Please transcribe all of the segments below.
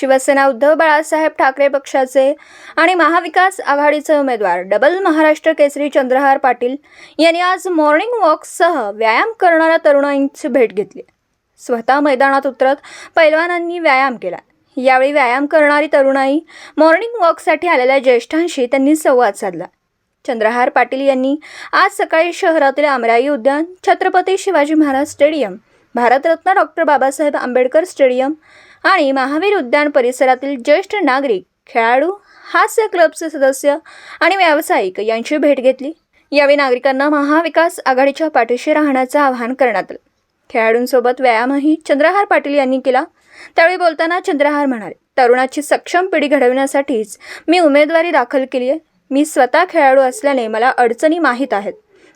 शिवसेना उद्धव बाळासाहेब ठाकरे पक्षाचे आणि महाविकास आघाडीचे उमेदवार डबल महाराष्ट्र केसरी चंद्रहार पाटील यांनी आज मॉर्निंग वॉकसह व्यायाम करणाऱ्या तरुणांची भेट घेतली. स्वतः मैदानात उतरत पैलवानांनी व्यायाम केला. यावेळी व्यायाम करणारी तरुणाई मॉर्निंग वॉकसाठी आलेल्या ज्येष्ठांशी त्यांनी संवाद साधला. चंद्रहार पाटील यांनी आज सकाळी शहरातील आमराई उद्यान Chhatrapati Shivaji Maharaj stadium Bharat Ratna doctor Babasaheb Ambedkar stadium आणि महावीर उद्यान परिसरातील ज्येष्ठ नागरिक खेळाडू हास्य क्लबचे सदस्य आणि व्यावसायिक यांची भेट घेतली. यावेळी नागरिकांना महाविकास आघाडीच्या पाठीशी राहण्याचं आवाहन करण्यात आलं. खेळाडूंसोबत व्यायामही चंद्रहार पाटील यांनी केला. त्यावेळी बोलताना चंद्रहार म्हणाले तरुणाची सक्षम पिढी घडवण्यासाठीच मी उमेदवारी दाखल केली आहे मी स्वतः खेळाडू असल्याने मला अडचणी माहीत आहेत.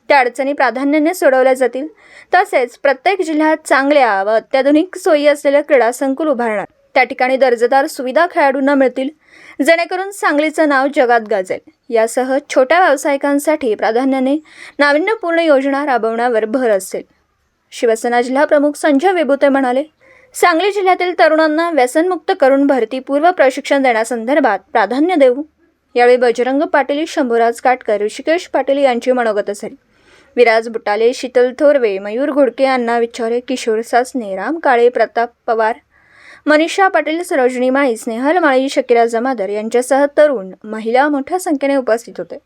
त्या अडचणी प्राधान्याने सोडवल्या जातील. तसेच प्रत्येक जिल्ह्यात चांगल्या व अत्याधुनिक सोयी असलेलं क्रीडा संकुल उभारणार. त्या ठिकाणी दर्जेदार सुविधा खेळाडूंना मिळतील. जेणेकरून सांगलीचं नाव जगात गाजेल. यासह छोट्या व्यावसायिकांसाठी प्राधान्याने नाविन्यपूर्ण योजना राबवण्यावर भर असेल. शिवसेना जिल्हा प्रमुख संजय विभूते म्हणाले सांगली जिल्ह्यातील तरुणांना व्यसनमुक्त करून भरतीपूर्व प्रशिक्षण देण्यासंदर्भात प्राधान्य देऊ. यावेळी बजरंग पाटील शंभूराज काटकर ऋषिकेश पाटील यांची मनोगत असेल. विराज बुटाले शीतल थोरवे मयूर घोडके अण्णा विचारे किशोर सासने राम काळे प्रताप पवार मनीषा पाटील सरोजिनी माळी स्नेहल माळी शकिरा जमादार यांच्यासह तरुण महिला मोठ्या संख्येने उपस्थित होते.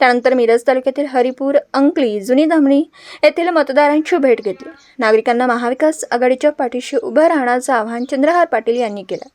त्यानंतर मिरज तालुक्यातील हरिपूर अंकली जुनी धामणी येथील मतदारांची भेट घेतली. नागरिकांना महाविकास आघाडीच्या पाठीशी उभं राहण्याचं आवाहन चंद्रहार पाटील यांनी केलं.